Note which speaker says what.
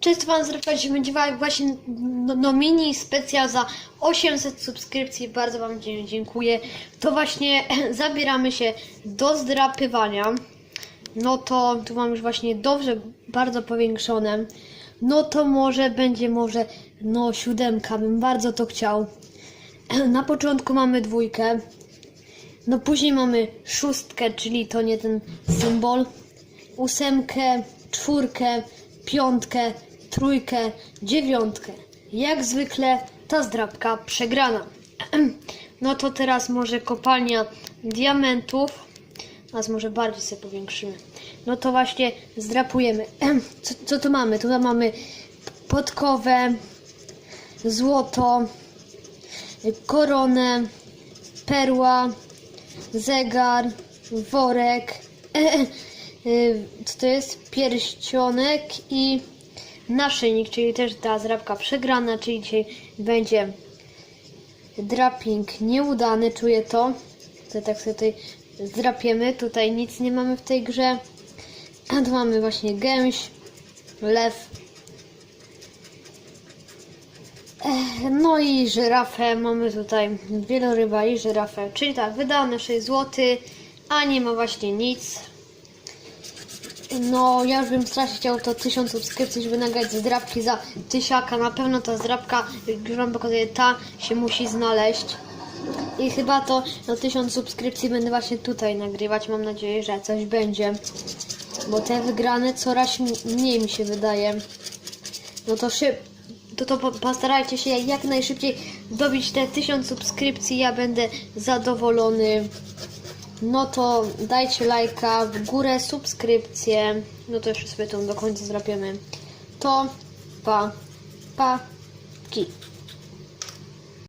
Speaker 1: Cześć Wam że będzie właśnie no, no mini specjal za 800 subskrypcji, bardzo Wam dziękuję. To właśnie zabieramy się do zdrapywania. No to tu mam już właśnie dobrze, bardzo powiększone. No to może będzie może no siódemka, bym bardzo to chciał. Na początku mamy dwójkę. No później mamy szóstkę, czyli to nie ten symbol. Ósemkę, czwórkę, piątkę, trójkę, dziewiątkę. Jak zwykle ta zdrabka przegrana. No to teraz może kopalnia diamentów. Nas może bardziej sobie powiększymy. No to właśnie zdrapujemy. Co, co tu mamy? Tu mamy podkowę, złoto, koronę, perła, zegar, worek, co to jest? Pierścionek i naszyjnik, czyli też ta zrabka przegrana, czyli dzisiaj będzie draping nieudany, czuję to. To tak sobie tutaj zdrapiemy, tutaj nic nie mamy w tej grze. A tu mamy właśnie gęś, lew, No i żyrafę, mamy tutaj wielorybali, żyrafę, czyli tak, wydane 6 zł, a nie ma właśnie nic. No, ja już bym strasznie chciał to 1000 subskrypcji, żeby nagrać zdrabki za tysiaka. Na pewno ta zdrabka, już wam pokazuję, ta się musi znaleźć. I chyba to na 1000 subskrypcji będę właśnie tutaj nagrywać. Mam nadzieję, że coś będzie. Bo te wygrane coraz mniej mi się wydaje. No to szyb, to, to po- postarajcie się jak najszybciej dobić te 1000 subskrypcji. Ja będę zadowolony. No to dajcie lajka w górę, subskrypcję. No to jeszcze sobie tą do końca zrobimy. To pa, pa, ki.